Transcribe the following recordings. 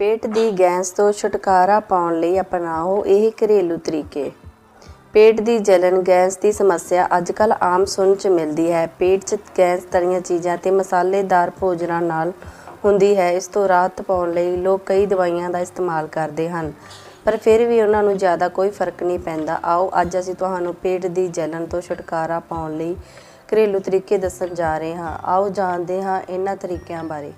ਪੇਟ ਦੀ ਗੈਸ ਤੋਂ ਛੁਟਕਾਰਾ ਪਾਉਣ ਲਈ ਅਪਣਾਓ, ਇਹ ਘਰੇਲੂ ਤਰੀਕੇ। ਪੇਟ ਦੀ ਜਲਨ ਗੈਸ ਦੀ ਸਮੱਸਿਆ ਅੱਜਕੱਲ ਆਮ ਸੁਣ ਚ ਮਿਲਦੀ ਹੈ। ਪੇਟ 'ਚ ਗੈਸ ਤਰੀਆਂ ਚੀਜ਼ਾਂ ਤੇ ਮਸਾਲੇਦਾਰ ਭੋਜਨਾਂ ਨਾਲ ਹੁੰਦੀ ਹੈ। ਇਸ ਤੋਂ ਰਾਹਤ ਪਾਉਣ ਲਈ ਲੋਕ ਕਈ ਦਵਾਈਆਂ ਦਾ ਇਸਤੇਮਾਲ ਕਰਦੇ ਹਨ। ਪਰ ਫਿਰ ਵੀ ਉਹਨਾਂ ਨੂੰ ਜ਼ਿਆਦਾ ਕੋਈ ਫ਼ਰਕ ਨਹੀਂ ਪੈਂਦਾ। ਆਓ, ਅੱਜ ਅਸੀਂ ਤੁਹਾਨੂੰ ਪੇਟ ਦੀ ਜਲਨ ਤੋਂ ਛੁਟਕਾਰਾ ਪਾਉਣ ਲਈ ਘਰੇਲੂ ਤਰੀਕੇ ਦੱਸਣ ਜਾ ਰਹੇ ਹਾਂ। ਆਓ, ਜਾਣਦੇ ਹਾਂ ਇਹਨਾਂ ਤਰੀਕਿਆਂ ਬਾਰੇ।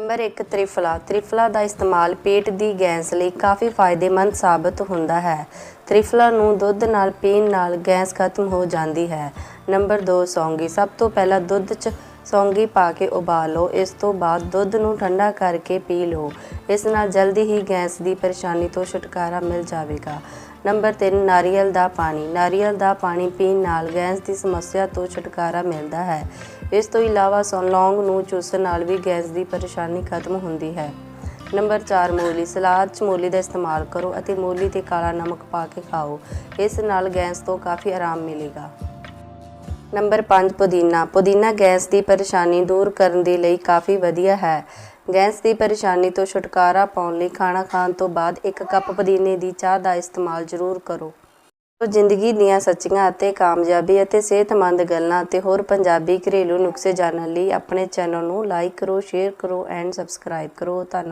ਨੰਬਰ 1 ਤ੍ਰਿਫਲਾ ਤ੍ਰਿਫਲਾ ਦਾ ਇਸਤੇਮਾਲ ਪੇਟ ਦੀ ਗੈਸ ਲਈ ਕਾਫੀ ਫਾਇਦੇਮੰਦ ਸਾਬਤ ਹੁੰਦਾ ਹੈ। ਤ੍ਰਿਫਲਾ ਨੂੰ ਦੁੱਧ ਨਾਲ ਪੀਣ ਨਾਲ ਗੈਸ ਖਤਮ ਹੋ ਜਾਂਦੀ ਹੈ। ਨੰਬਰ 2 ਸੌਂਗੀ। ਸਭ ਤੋਂ ਪਹਿਲਾਂ ਦੁੱਧ 'ਚ ਸੌਂਗੀ ਪਾ ਕੇ ਉਬਾਲੋ। ਇਸ ਤੋਂ ਬਾਅਦ ਦੁੱਧ ਨੂੰ ਠੰਡਾ ਕਰਕੇ ਪੀ ਲਓ। ਇਸ ਨਾਲ ਜਲਦੀ ਹੀ ਗੈਸ ਦੀ ਪਰੇਸ਼ਾਨੀ ਤੋਂ ਛੁਟਕਾਰਾ ਮਿਲ ਜਾਵੇਗਾ। ਨੰਬਰ 3 ਨਾਰੀਅਲ ਦਾ ਪਾਣੀ। ਨਾਰੀਅਲ ਦਾ ਪਾਣੀ ਪੀਣ ਨਾਲ ਗੈਸ ਦੀ ਸਮੱਸਿਆ ਤੋਂ ਛੁਟਕਾਰਾ ਮਿਲਦਾ ਹੈ। ਇਸ ਤੋਂ ਇਲਾਵਾ ਸੌਂਲੌਂਗ ਨੂੰ ਚੂਸਣ ਨਾਲ ਵੀ ਗੈਸ ਦੀ ਪਰੇਸ਼ਾਨੀ ਖਤਮ ਹੁੰਦੀ ਹੈ। ਨੰਬਰ 4 ਮੂਲੀ। ਸਲਾਦ 'ਚ ਮੂਲੀ ਦਾ ਇਸਤੇਮਾਲ ਕਰੋ ਅਤੇ ਮੂਲੀ ਤੇ ਕਾਲਾ ਨਮਕ ਪਾ ਕੇ ਖਾਓ। ਇਸ ਨਾਲ ਗੈਸ ਤੋਂ ਕਾਫੀ ਆਰਾਮ ਮਿਲੇਗਾ। ਨੰਬਰ 5 ਪੁਦੀਨਾ। ਪੁਦੀਨਾ ਗੈਸ ਦੀ ਪਰੇਸ਼ਾਨੀ ਦੂਰ ਕਰਨ ਦੇ ਲਈ ਕਾਫੀ ਵਧੀਆ ਹੈ। ਗੈਸ ਦੀ ਪਰੇਸ਼ਾਨੀ ਤੋਂ ਛੁਟਕਾਰਾ ਪਾਉਣ ਲਈ ਖਾਣਾ ਖਾਣ ਤੋਂ ਬਾਅਦ ਇੱਕ ਕੱਪ ਪੁਦੀਨੇ ਦੀ ਚਾਹ ਦਾ ਇਸਤੇਮਾਲ ਜ਼ਰੂਰ ਕਰੋ। ਤੋ ਜ਼ਿੰਦਗੀ ਦੀਆਂ ਸੱਚੀਆਂ ਅਤੇ ਕਾਮਯਾਬੀ ਅਤੇ ਸਿਹਤਮੰਦ ਗੱਲਾਂ ਅਤੇ ਹੋਰ ਪੰਜਾਬੀ ਘਰੇਲੂ ਨੁਸਖੇ ਜਾਣਨ ਲਈ ਆਪਣੇ ਚੈਨਲ ਨੂੰ ਲਾਈਕ ਕਰੋ, ਸ਼ੇਅਰ ਕਰੋ ਐਂਡ ਸਬਸਕ੍ਰਾਈਬ ਕਰੋ। ਧੰਨਵਾਦ।